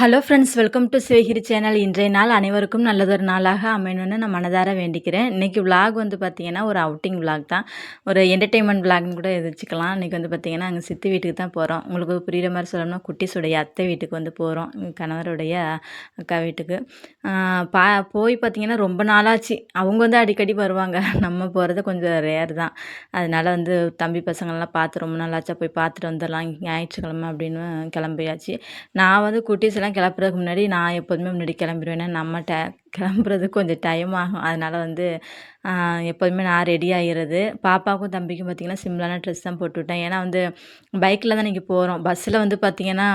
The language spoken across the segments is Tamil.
Hello friends welcome to Sivagiri channel இன்றைய நாள் அனைவருக்கும் நல்லதொரு நாளாக அமையணும்னு நான் மனதார வேண்டிக்கிறேன். இன்றைக்கி விலாக் வந்து பார்த்திங்கன்னா ஒரு அவுட்டிங் விலாக் தான். ஒரு என்டர்டெயின்மெண்ட் விலாக்னு கூட வச்சுக்கலாம் இன்றைக்கி வந்து பார்த்திங்கன்னா அங்கே சித்தி வீட்டுக்கு தான் போகிறோம் உங்களுக்கு புரிகிற மாதிரி சொல்லணும்னா குட்டிஸுடைய அத்தை வீட்டுக்கு வந்து போகிறோம் கணவருடைய அக்கா வீட்டுக்கு. பா போய் பார்த்திங்கன்னா ரொம்ப நாளாச்சு. அவங்க வந்து அடிக்கடி வருவாங்க. நம்ம போகிறது கொஞ்சம் ரேர் தான். அதனால் வந்து தம்பி பசங்கள்லாம் பார்த்து ரொம்ப நாளாச்சா போய் பார்த்துட்டு வந்துடலாம். ஞாயிற்றுக்கிழமை அப்படின்னு கிளம்பியாச்சு. நான் வந்து குட்டிஸ் எல்லாம் கிளப்புறதுக்கு முன்னாடி நான் எப்போதுமே முன்னாடி கிளம்பிடுவேன். ஏன்னா நம்ம ட கிளம்புறதுக்கு கொஞ்சம் டைம் ஆகும். அதனால் வந்து எப்போதுமே நான் ரெடி ஆகிறது பாப்பாவுக்கும் தம்பிக்கும் பார்த்திங்கன்னா சிம்பிளான ட்ரெஸ் தான் போட்டுவிட்டேன் ஏன்னா வந்து பைக்கில் தான் இன்றைக்கி போகிறோம் பஸ்ஸில் வந்து பார்த்திங்கன்னா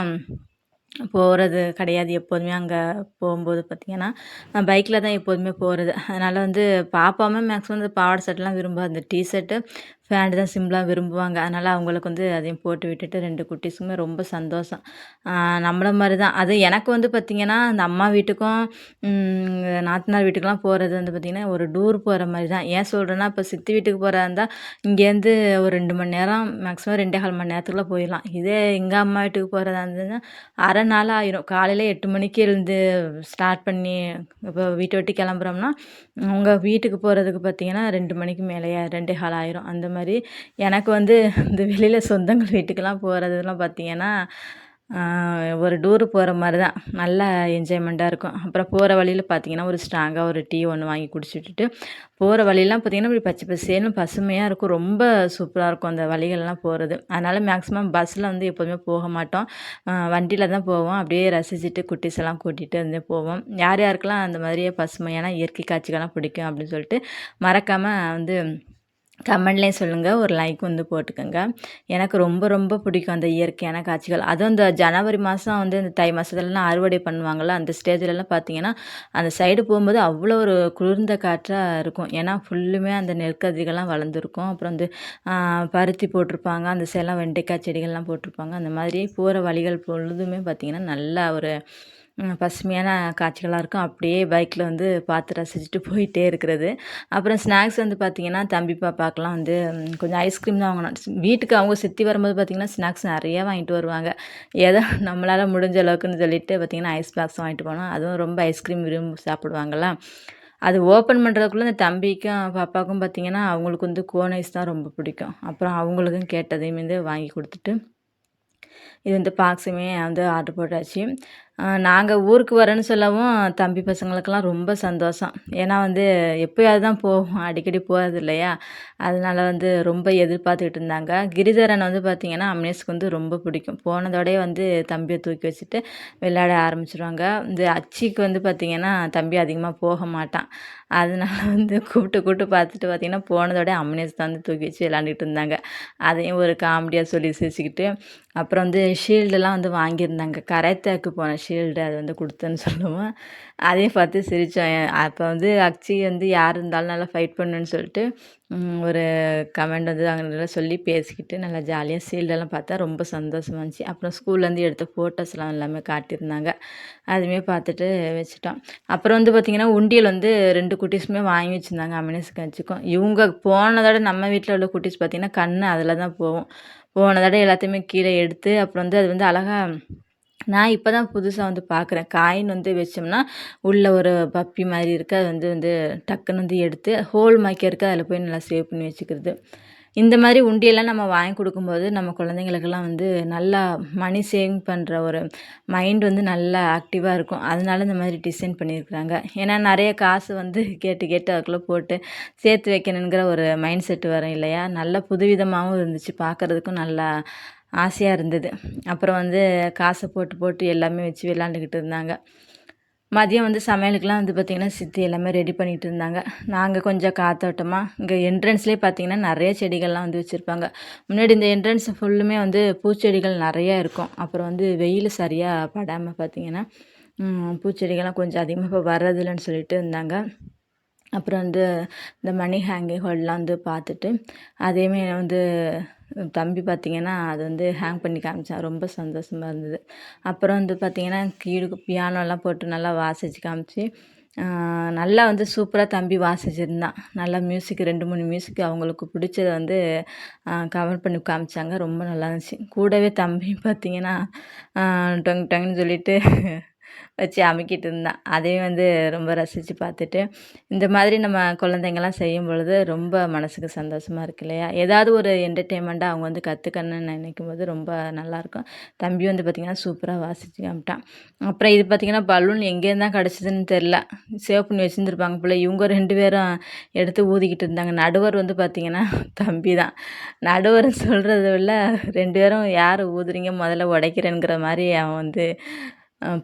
போகிறது கிடையாது எப்போதுமே. அங்கே போகும்போது பார்த்திங்கன்னா பைக்கில் தான் எப்போதுமே போகிறது அதனால் வந்து பாப்பாவுமே மேக்ஸிமம் இந்த பாவாடை சட்டெலாம் விரும்பாது. அந்த டிஷர்ட்டு ஃபேண்டு தான் சிம்பிளாக விரும்புவாங்க. அதனால் அவங்களுக்கு வந்து அதையும் போட்டு விட்டுட்டு ரெண்டு குட்டீஸுமே ரொம்ப சந்தோஷம். நம்மள மாதிரி தான். அது எனக்கு வந்து பார்த்திங்கன்னா அந்த அம்மா வீட்டுக்கும் நாத்தனார் வீட்டுக்கெலாம் போகிறது வந்து பார்த்திங்கன்னா ஒரு டூர் போகிற மாதிரி தான். ஏன் சொல்கிறேன்னா இப்போ சித்தி வீட்டுக்கு போகிறதா இருந்தால் இங்கேருந்து ஒரு ரெண்டு மணி நேரம் மேக்ஸிமம் ரெண்டே கால் மணி நேரத்துக்குள்ளே போயிடலாம். இதே எங்கள் அம்மா வீட்டுக்கு போகிறதா இருந்ததுன்னா அரை நாள் ஆயிரும். காலையில் எட்டு மணிக்கு எழுந்து ஸ்டார்ட் பண்ணி இப்போ வீட்டை விட்டு கிளம்புறோம்னா உங்கள் வீட்டுக்கு போகிறதுக்கு பார்த்திங்கன்னா ரெண்டு மணிக்கு மேலேயே ரெண்டே கால் ஆயிரும். அந்த மாதிரி எனக்கு வந்து இந்த வெளியில் சொந்தங்கள் வீட்டுக்கெல்லாம் போகிறதுலாம் பார்த்திங்கன்னா ஒரு டூரு போகிற மாதிரி தான் நல்லா என்ஜாய்மெண்ட்டாக இருக்கும். அப்புறம் போகிற வழியில் பார்த்திங்கன்னா ஒரு ஸ்ட்ராங்காக ஒரு டீ ஒன்று வாங்கி குடிச்சுட்டு போகிற வழியெல்லாம் பார்த்திங்கன்னா இப்படி பச்சை பசேன்னு பசுமையாக இருக்கும். ரொம்ப சூப்பராக இருக்கும் அந்த வழிகள்லாம் போகிறது அதனால் மேக்ஸிமம் பஸ்ஸில் வந்து எப்போதுமே போக மாட்டோம். வண்டியில் தான் போவோம். அப்படியே ரசிச்சுட்டு குட்டீஸ் எல்லாம் கூட்டிகிட்டு வந்து போவோம். யார் யாருக்கெல்லாம் அந்த மாதிரியே பசுமையான இயற்கை காட்சிகள்லாம் பிடிக்கும் அப்படின்னு சொல்லிட்டு மறக்காமல் வந்து கமெண்ட்லேயும் சொல்லுங்கள் ஒரு லைக் வந்து போட்டுக்கோங்க. எனக்கு ரொம்ப ரொம்ப பிடிக்கும் அந்த இயற்கையான காட்சிகள். அதுவும் இந்த ஜனவரி மாதம் வந்து இந்த தை மாதத்துலலாம் அறுவடை பண்ணுவாங்கள்ல அந்த ஸ்டேஜ்லலாம் பார்த்தீங்கன்னா அந்த சைடு போகும்போது அவ்வளோ ஒரு குளிர்ந்த காற்றாக இருக்கும். ஏன்னா ஃபுல்லுமே அந்த நெற்கதிரிகள்லாம் வளர்ந்துருக்கும். அப்புறம் வந்து பருத்தி போட்டிருப்பாங்க அந்த சைடெலாம் வெண்டைக்காய் செடிகள்லாம் போட்டிருப்பாங்க. அந்த மாதிரி போகிற வழிகள் பொழுதுமே பார்த்திங்கன்னா நல்லா ஒரு பசுமையான காட்சிகளாக இருக்கும். அப்படியே பைக்கில் வந்து பார்த்து ரசிச்சுட்டு போயிட்டே இருக்கிறது. அப்புறம் ஸ்நாக்ஸ் வந்து பார்த்திங்கன்னா தம்பி பாப்பாக்கெலாம் வந்து கொஞ்சம் ஐஸ்கிரீம் தான் வாங்கணும். வீட்டுக்கு அவங்க சுற்றி வரும்போது பார்த்திங்கன்னா ஸ்நாக்ஸ் நிறையா வாங்கிட்டு வருவாங்க. ஏதோ நம்மளால் முடிஞ்ச அளவுக்குன்னு சொல்லிட்டு பார்த்திங்கன்னா ஐஸ் பாக்ஸ் வாங்கிட்டு போனோம் அதுவும் ரொம்ப ஐஸ்கிரீம் விரும்பி சாப்பிடுவாங்களா அது ஓப்பன் பண்ணுறதுக்குள்ளே இந்த தம்பிக்கும் பாப்பாவுக்கும் பார்த்திங்கன்னா அவங்களுக்கு வந்து கோன் ஐஸ் தான் ரொம்ப பிடிக்கும். அப்புறம் அவங்களுக்கும் கேட்டதையும் வந்து வாங்கி கொடுத்துட்டு இது வந்து பாக்ஸுமே வந்து ஆர்டர் போட்டாச்சு. நாங்கள் ஊருக்கு வரேன்னு சொல்லவும் தம்பி பசங்களுக்கெல்லாம் ரொம்ப சந்தோஷம். ஏன்னா வந்து எப்போயாவது தான் போவோம். அடிக்கடி போகிறது இல்லையா? அதனால வந்து ரொம்ப எதிர்பார்த்துக்கிட்டு இருந்தாங்க. கிரிதரன் வந்து பார்த்திங்கன்னா அம்னேஷ்க்கு வந்து ரொம்ப பிடிக்கும். போனதோடய வந்து தம்பியை தூக்கி வச்சுட்டு விளையாட ஆரம்பிச்சிருவாங்க. இந்த அச்சிக்கு வந்து பார்த்திங்கன்னா தம்பி அதிகமாக போக மாட்டான். அதனால வந்து கூப்பிட்டு கூப்பிட்டு பார்த்துட்டு பார்த்திங்கன்னா போனதோட அம்னேஷ் தான் வந்து தூக்கி வச்சு விளாண்டுக்கிட்டு இருந்தாங்க. அதையும் ஒரு காமெடியாக சொல்லி சிரிச்சுக்கிட்டு அப்புறம் வந்து ஷீல்டெல்லாம் வந்து வாங்கியிருந்தாங்க. கரைத்தாக்கு போன ஷீல்டு அது வந்து கொடுத்தேன்னு சொல்லுவோம். அதையும் பார்த்து சிரித்தோம் அப்போ வந்து அக்ஷி வந்து யார் இருந்தாலும் நல்லா ஃபைட் பண்ணுன்னு சொல்லிட்டு ஒரு கமெண்ட் வந்து அங்கே நல்லா சொல்லி பேசிக்கிட்டு நல்லா ஜாலியாக ஷீல்டெல்லாம் பார்த்தா ரொம்ப சந்தோஷமாக இருந்துச்சு. அப்புறம் ஸ்கூல்லேருந்து எடுத்த ஃபோட்டோஸ்லாம் எல்லாமே காட்டியிருந்தாங்க. அதுவுமே பார்த்துட்டு வச்சுட்டோம். அப்புறம் வந்து பார்த்திங்கன்னா உண்டியல் வந்து ரெண்டு குட்டீஸுமே வாங்கி வச்சுருந்தாங்க அமினேஷுக்கு வச்சுக்கோம் இவங்க போனதோட நம்ம வீட்டில் உள்ள குட்டீஸ் பார்த்திங்கன்னா கண் அதில் தான் போகும். போன தடவை எல்லாத்தையுமே கீழே எடுத்து அப்புறம் வந்து அது வந்து அழகாக நான் இப்போ தான் புதுசாக வந்து பார்க்குறேன் காயின் வந்து வச்சோம்னா உள்ளே ஒரு பப்பி மாதிரி இருக்குது அது வந்து வந்து டக்குன்னு வந்து எடுத்து ஹோல் மாக்கிய இருக்குது அதில் போய் நல்லா சேவ் பண்ணி வச்சுக்கிறது. இந்த மாதிரி உண்டியெல்லாம் நம்ம வாங்கி கொடுக்கும்போது நம்ம குழந்தைங்களுக்கெல்லாம் வந்து நல்லா மணி சேவிங் பண்ணுற ஒரு மைண்ட் வந்து நல்லா ஆக்டிவாக இருக்கும். அதனால இந்த மாதிரி டிசைன் பண்ணியிருக்கிறாங்க. ஏன்னா நிறைய காசு வந்து கேட்டு கேட்டு அதுக்குள்ளே போட்டு சேர்த்து வைக்கணுங்கிற ஒரு மைண்ட் செட்டு வரும் இல்லையா? நல்லா புதுவிதமாகவும் இருந்துச்சு. பார்க்குறதுக்கும் நல்லா ஆசையாக இருந்தது. அப்புறம் வந்து காசை போட்டு போட்டு எல்லாமே வச்சு விளாண்டுக்கிட்டு இருந்தாங்க. மதியம் வந்து சமையலுக்கெலாம் வந்து பார்த்திங்கன்னா சித்தி எல்லாமே ரெடி பண்ணிகிட்டு இருந்தாங்க. நாங்கள் கொஞ்சம் காத்தோட்டமாக இங்கே என்ட்ரன்ஸ்லேயே பார்த்திங்கன்னா நிறைய செடிகள்லாம் வந்து வச்சுருப்பாங்க. முன்னாடி இந்த என்ட்ரன்ஸ் ஃபுல்லுமே வந்து பூச்செடிகள் நிறையா இருக்கும். அப்புறம் வந்து வெயில் சரியாக படாமல் பார்த்திங்கன்னா பூச்செடிகள்லாம் கொஞ்சம் அதிகமாக இப்போ வர்றதில்லைன்னு சொல்லிட்டு இருந்தாங்க. அப்புறம் வந்து இந்த மணி ஹேங்கிங் ஹோல்லாம் வந்து பார்த்துட்டு அதேமே வந்து தம்பி பார்த்திங்கன்னா அது வந்து ஹேங் பண்ணி காமிச்சான். ரொம்ப சந்தோஷமாக இருந்தது. அப்புறம் வந்து பார்த்திங்கன்னா கீழே பியானோலாம் போட்டு நல்லா வாசித்து காமிச்சு நல்லா வந்து சூப்பராக தம்பி வாசிச்சிருந்தான். நல்லா மியூசிக் ரெண்டு மூணு மியூசிக் அவங்களுக்கு பிடிச்சத வந்து கவர் பண்ணி காமிச்சாங்க. ரொம்ப நல்லா இருந்துச்சு. கூடவே தம்பி பார்த்திங்கன்னா டொங் டொங்னு சொல்லிட்டு வச்சு அமுக்கிட்டு இருந்தான் அதையும் வந்து ரொம்ப ரசித்து பார்த்துட்டு இந்த மாதிரி நம்ம குழந்தைங்கள்லாம் செய்யும் பொழுது ரொம்ப மனசுக்கு சந்தோஷமாக இருக்கு இல்லையா? ஏதாவது ஒரு என்டர்டெயின்மெண்ட்டாக அவங்க வந்து கற்றுக்கணும்னு நினைக்கும் போது ரொம்ப நல்லாயிருக்கும். தம்பி வந்து பார்த்திங்கன்னா சூப்பராக வாசிச்சு காமிட்டான். அப்புறம் இது பார்த்திங்கன்னா பலூன் எங்கேருந்து தான் கிடச்சிதுன்னு தெரில சேவ் பண்ணி வச்சுருந்துருப்பாங்க போல். இவங்க ரெண்டு பேரும் எடுத்து ஊதிக்கிட்டு இருந்தாங்க. நடுவர் வந்து பார்த்திங்கன்னா தம்பி தான். நடுவர் சொல்கிறத விட ரெண்டு பேரும் யார் ஊதுறீங்க முதல்ல உடைக்கிறேங்கிற மாதிரி அவன் வந்து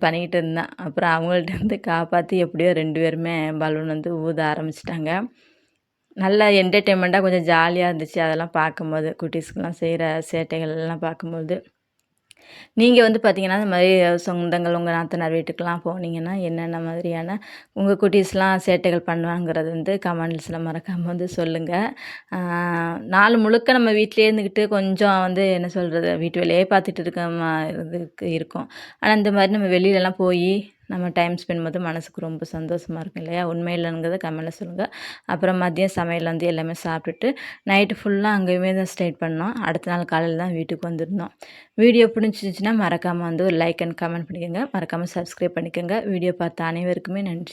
பண்ணிக்கிட்டு இருந்தேன். அப்புறம் அவங்கள்ட்ட இருந்து காப்பாற்றி எப்படியோ ரெண்டு பேருமே பலூன் வந்து ஊத ஆரம்பிச்சிட்டாங்க. நல்ல என்டர்டெயின்மெண்ட்டாக கொஞ்சம் ஜாலியாக இருந்துச்சு. அதெல்லாம் பார்க்கும்போது குட்டீஸ்க்கெலாம் செய்கிற சேட்டைகள் எல்லாம் பார்க்கும்போது. நீங்கள் வந்து பார்த்தீங்கன்னா இந்த மாதிரி சொந்தங்கள் உங்கள் நாத்தனார் வீட்டுக்கெலாம் போனீங்கன்னா என்னென்ன மாதிரியான உங்கள் குட்டீஸ்லாம் சேட்டைகள் பண்ணுவாங்கிறது வந்து கமெண்ட்ஸில் மறக்காமல் வந்து சொல்லுங்கள் நாள் முழுக்க நம்ம வீட்டிலே இருந்துக்கிட்டு கொஞ்சம் வந்து என்ன சொல்கிறது வீட்டு வேலையே பார்த்துட்டு இருக்க மா இதுக்கு இருக்கும். ஆனால் இந்த மாதிரி நம்ம வெளியிலலாம் போய் நம்ம டைம் ஸ்பெண்ட் பண்ணும்போது மனசுக்கு ரொம்ப சந்தோஷமாக இருக்கும் இல்லையா? உண்மையிலங்கிறத கமெண்ட்டில் சொல்லுங்கள் அப்புறம் மதியம் சமையல் வந்து எல்லாமே சாப்பிட்டுட்டு நைட்டு ஃபுல்லாக அங்கேயுமே தான் ஸ்டேட் பண்ணோம். அடுத்த நாள் காலையில் தான் வீட்டுக்கு வந்திருந்தோம். வீடியோ பிடிச்சிச்சின்னா மறக்காமல் வந்து ஒரு லைக் அண்ட் கமெண்ட் பண்ணிக்கோங்க. மறக்காமல் சப்ஸ்கிரைப் பண்ணிக்கோங்க. வீடியோ பார்த்த அனைவருக்குமே நன்றி.